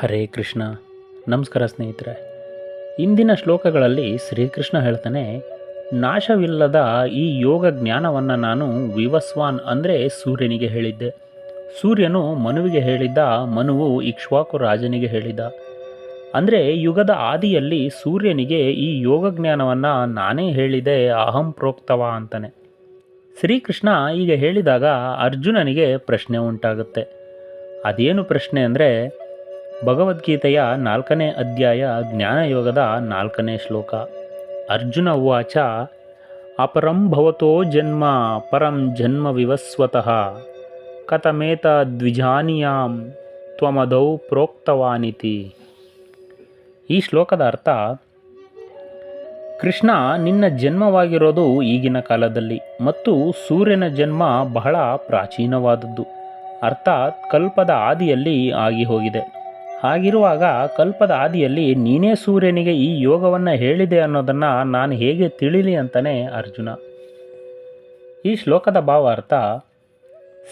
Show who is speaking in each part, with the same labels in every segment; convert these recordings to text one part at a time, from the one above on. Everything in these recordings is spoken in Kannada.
Speaker 1: ಹರೇ ಕೃಷ್ಣ. ನಮಸ್ಕಾರ ಸ್ನೇಹಿತರೆ. ಇಂದಿನ ಶ್ಲೋಕಗಳಲ್ಲಿ ಶ್ರೀಕೃಷ್ಣ ಹೇಳ್ತಾನೆ, ನಾಶವಿಲ್ಲದ ಈ ಯೋಗ ಜ್ಞಾನವನ್ನು ನಾನು ವಿವಸ್ವಾನ್ ಅಂದರೆ ಸೂರ್ಯನಿಗೆ ಹೇಳಿದ್ದೆ. ಸೂರ್ಯನು ಮನುವಿಗೆ ಹೇಳಿದ್ದ, ಮನುವು ಇಕ್ಷ್ವಾಕು ರಾಜನಿಗೆ ಹೇಳಿದ ಅಂದರೆ ಯುಗದ ಆದಿಯಲ್ಲಿ ಸೂರ್ಯನಿಗೆ ಈ ಯೋಗ ಜ್ಞಾನವನ್ನು ನಾನೇ ಹೇಳಿದೆ, ಅಹಂ ಪ್ರೋಕ್ತವ ಅಂತಾನೆ. ಶ್ರೀಕೃಷ್ಣ ಈಗ ಹೇಳಿದಾಗ ಅರ್ಜುನನಿಗೆ ಪ್ರಶ್ನೆ ಉಂಟಾಗುತ್ತೆ. ಅದೇನು ಪ್ರಶ್ನೆ ಅಂದರೆ ಭಗವದ್ಗೀತೆಯ ನಾಲ್ಕನೇ ಅಧ್ಯಾಯ ಜ್ಞಾನಯೋಗದ ನಾಲ್ಕನೇ ಶ್ಲೋಕ. ಅರ್ಜುನ ಉವಾಚ, ಅಪರಂ ಭವತೋ ಜನ್ಮ, ಪರಂ ಜನ್ಮ ವಿವಸ್ವತಃ. ಕಥಮೇತ ದ್ವಿಜಾನಿಯಾಂ, ತ್ವಮದೌ ಪ್ರೋಕ್ತವಾನಿತಿ. ಈ ಶ್ಲೋಕದ ಅರ್ಥ, ಕೃಷ್ಣ ನಿನ್ನ ಜನ್ಮವಾಗಿರೋದು ಈಗಿನ ಕಾಲದಲ್ಲಿ ಮತ್ತು ಸೂರ್ಯನ ಜನ್ಮ ಬಹಳ ಪ್ರಾಚೀನವಾದದ್ದು. ಅರ್ಥಾತ್ ಕಲ್ಪದ ಆದಿಯಲ್ಲಿ ಆಗಿ ಹೋಗಿದೆ. ಹಾಗಿರುವಾಗ ಕಲ್ಪದ ಆದಿಯಲ್ಲಿ ನೀನೇ ಸೂರ್ಯನಿಗೆ ಈ ಯೋಗವನ್ನು ಹೇಳಿದೆ ಅನ್ನೋದನ್ನು ನಾನು ಹೇಗೆ ತಿಳಿಲಿ ಅಂತಾನೆ ಅರ್ಜುನ. ಈ ಶ್ಲೋಕದ ಭಾವಾರ್ಥ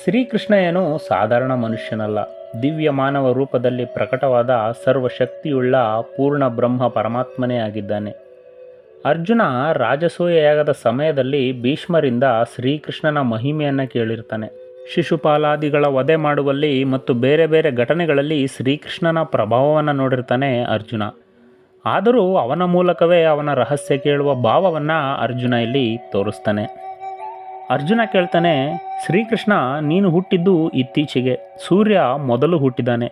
Speaker 1: ಶ್ರೀಕೃಷ್ಣ ಏನು ಸಾಧಾರಣ ಮನುಷ್ಯನಲ್ಲ. ದಿವ್ಯ ಮಾನವ ರೂಪದಲ್ಲಿ ಪ್ರಕಟವಾದ ಸರ್ವಶಕ್ತಿಯುಳ್ಳ ಪೂರ್ಣ ಬ್ರಹ್ಮ ಪರಮಾತ್ಮನೇ ಆಗಿದ್ದಾನೆ. ಅರ್ಜುನ ರಾಜಸೂಯೆಯಾಗದ ಸಮಯದಲ್ಲಿ ಭೀಷ್ಮರಿಂದ ಶ್ರೀಕೃಷ್ಣನ ಮಹಿಮೆಯನ್ನು ಕೇಳಿರ್ತಾನೆ. ಶಿಶುಪಾಲಾದಿಗಳ ವಧೆ ಮಾಡುವಲ್ಲಿ ಮತ್ತು ಬೇರೆ ಬೇರೆ ಘಟನೆಗಳಲ್ಲಿ ಶ್ರೀಕೃಷ್ಣನ ಪ್ರಭಾವವನ್ನು ನೋಡಿರ್ತಾನೆ ಅರ್ಜುನ. ಆದರೂ ಅವನ ಮೂಲಕವೇ ಅವನ ರಹಸ್ಯ ಕೇಳುವ ಭಾವವನ್ನು ಅರ್ಜುನ ಇಲ್ಲಿ ತೋರಿಸ್ತಾನೆ. ಅರ್ಜುನ ಕೇಳ್ತಾನೆ, ಶ್ರೀಕೃಷ್ಣ, ನೀನು ಹುಟ್ಟಿದ್ದು ಇತ್ತೀಚೆಗೆ. ಸೂರ್ಯ ಮೊದಲು ಹುಟ್ಟಿದ್ದಾನೆ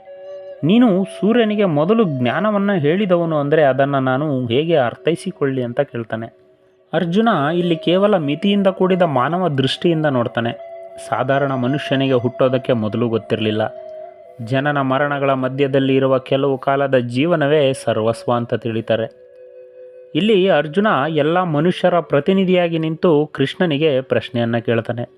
Speaker 1: ನೀನು ಸೂರ್ಯನಿಗೆ ಮೊದಲು ಜ್ಞಾನವನ್ನು ಹೇಳಿದವನು ಅಂದರೆ ಅದನ್ನು ನಾನು ಹೇಗೆ ಅರ್ಥೈಸಿಕೊಳ್ಳಿ ಅಂತ ಕೇಳ್ತಾನೆ. ಅರ್ಜುನ ಇಲ್ಲಿ ಕೇವಲ ಮಿತಿಯಿಂದ ಕೂಡಿದ ಮಾನವ ದೃಷ್ಟಿಯಿಂದ ನೋಡ್ತಾನೆ. ಸಾಧಾರಣ ಮನುಷ್ಯನಿಗೆ ಹುಟ್ಟೋದಕ್ಕೆ ಮೊದಲು ಗೊತ್ತಿರಲಿಲ್ಲ. ಜನನ ಮರಣಗಳ ಮಧ್ಯದಲ್ಲಿ ಇರುವ ಕೆಲವು ಕಾಲದ ಜೀವನವೇ ಸರ್ವಸ್ವ ಅಂತ ತಿಳಿತಾರೆ. ಇಲ್ಲಿ ಅರ್ಜುನ ಎಲ್ಲ ಮನುಷ್ಯರ ಪ್ರತಿನಿಧಿಯಾಗಿ ನಿಂತು ಕೃಷ್ಣನಿಗೆ ಪ್ರಶ್ನೆಯನ್ನು ಕೇಳ್ತಾನೆ.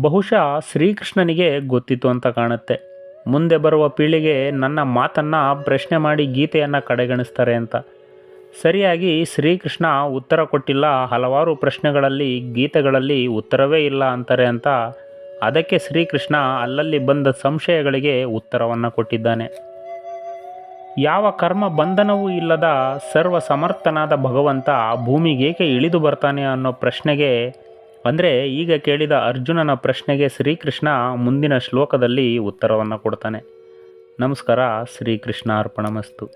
Speaker 1: ಬಹುಶಃ ಶ್ರೀಕೃಷ್ಣನಿಗೆ ಗೊತ್ತಿತ್ತು ಅಂತ ಕಾಣುತ್ತೆ. ಮುಂದೆ ಬರುವ ಪೀಳಿಗೆ ನನ್ನ ಮಾತನ್ನು ಪ್ರಶ್ನೆ ಮಾಡಿ ಗೀತೆಯನ್ನು ಕಡೆಗಣಿಸ್ತಾರೆ ಅಂತ. ಸರಿಯಾಗಿ ಶ್ರೀಕೃಷ್ಣ ಉತ್ತರ ಕೊಟ್ಟಿಲ್ಲ. ಹಲವಾರು ಪ್ರಶ್ನೆಗಳಲ್ಲಿ ಗೀತೆಗಳಲ್ಲಿ ಉತ್ತರವೇ ಇಲ್ಲ ಅಂತಾರೆ ಅಂತ. ಅದಕ್ಕೆ ಶ್ರೀಕೃಷ್ಣ ಅಲ್ಲಲ್ಲಿ ಬಂದ ಸಂಶಯಗಳಿಗೆ ಉತ್ತರವನ್ನು ಕೊಟ್ಟಿದ್ದಾನೆ. ಯಾವ ಕರ್ಮ ಬಂಧನವೂ ಇಲ್ಲದ ಸರ್ವ ಸಮರ್ಥನಾದ ಭಗವಂತ ಭೂಮಿಗೇಕೆ ಇಳಿದು ಬರ್ತಾನೆ ಅನ್ನೋ ಪ್ರಶ್ನೆಗೆ, ಅಂದರೆ ಈಗ ಕೇಳಿದ ಅರ್ಜುನನ ಪ್ರಶ್ನೆಗೆ ಶ್ರೀಕೃಷ್ಣ ಮುಂದಿನ ಶ್ಲೋಕದಲ್ಲಿ ಉತ್ತರವನ್ನು ಕೊಡ್ತಾನೆ. ನಮಸ್ಕಾರ ಶ್ರೀಕೃಷ್ಣ ಅರ್ಪಣಮಸ್ತು